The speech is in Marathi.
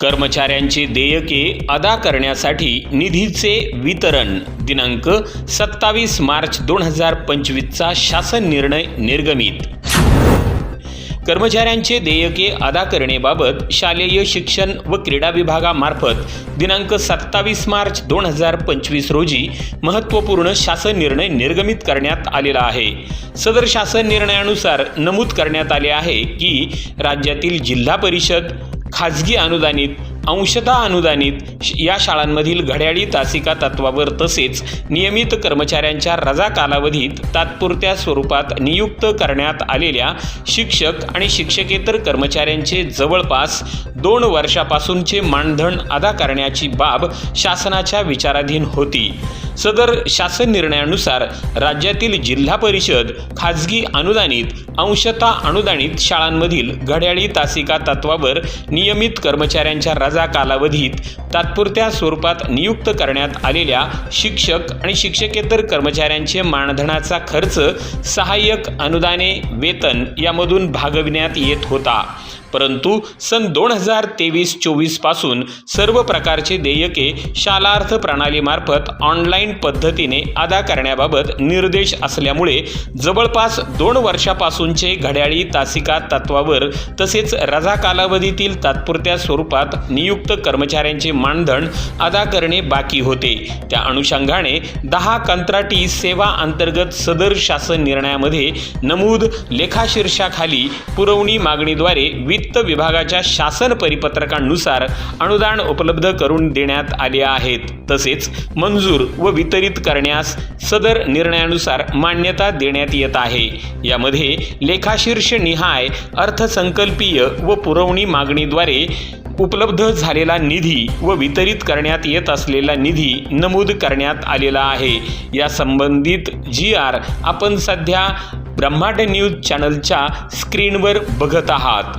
कर्मचाऱ्यांचे देयके अदा करण्यासाठी निधीचे वितरण. दिनांक सत्तावीस मार्च दोन हजार पंचवीसचा शासन निर्णय निर्गमित. कर्मचाऱ्यांचे देयके अदा करणेबाबत शालेय शिक्षण व क्रीडा विभागामार्फत दिनांक सत्तावीस मार्च दोन हजार पंचवीस रोजी महत्त्वपूर्ण शासन निर्णय निर्गमित करण्यात आलेला आहे. सदर शासन निर्णयानुसार नमूद करण्यात आले आहे की राज्यातील जिल्हा परिषद खाजगी अनुदानित अंशतः अनुदानित श- या शाळांमधील घड्याळी तासिका तत्वावर तसेच नियमित कर्मचाऱ्यांच्या रजा कालावधीत तात्पुरत्या स्वरूपात नियुक्त करण्यात आलेल्या शिक्षक आणि शिक्षकेतर कर्मचाऱ्यांचे जवळपास दोन वर्षापासूनचे मानधन अदा करण्याची बाब शासनाच्या विचाराधीन होती. सदर शासन निर्णयानुसार राज्यातील जिल्हा परिषद खाजगी अनुदानित अंशता अनुदानित शाळांमधील घड्याळी तासिका तत्वावर नियमित कर्मचाऱ्यांच्या रजा कालावधीत तात्पुरत्या स्वरूपात नियुक्त करण्यात आलेल्या शिक्षक आणि शिक्षकेतर कर्मचाऱ्यांचे मानधनाचा खर्च सहाय्यक अनुदाने वेतन यामधून भागविण्यात येत होता. परंतु सन दोन हजार तेवीस चोवीसपासून सर्व प्रकारचे देयके शालार्थ प्रणालीमार्फत ऑनलाईन पद्धतीने अदा करण्याबाबत निर्देश असल्यामुळे जवळपास दोन वर्षापासूनचे घड्याळी तासिका तत्वावर तसेच रजा कालावधीतील तात्पुरत्या स्वरूपात नियुक्त कर्मचाऱ्यांचे मानधन अदा करणे बाकी होते. त्या अनुषंगाने दहा कंत्राटी सेवा अंतर्गत सदर शासन निर्णयामध्ये नमूद लेखाशीर्षाखाली पुरवणी मागणीद्वारे वित्त विभागाच्या शासन परिपत्रकांनुसार अनुदान उपलब्ध करून देण्यात आले आहेत. तसेच मंजूर व वितरित करण्यास सदर निर्णयानुसार मान्यता देण्यात येत आहे. यामध्ये लेखाशीर्ष निहाय अर्थसंकल्पीय व पुरवणी मागणीद्वारे उपलब्ध झालेला निधी व वितरित करण्यात येत असलेला निधी नमूद करण्यात आलेला आहे. या संबंधित जी आर आपण सध्या ब्रह्मांड न्यूज चॅनलच्या स्क्रीनवर बघत आहात.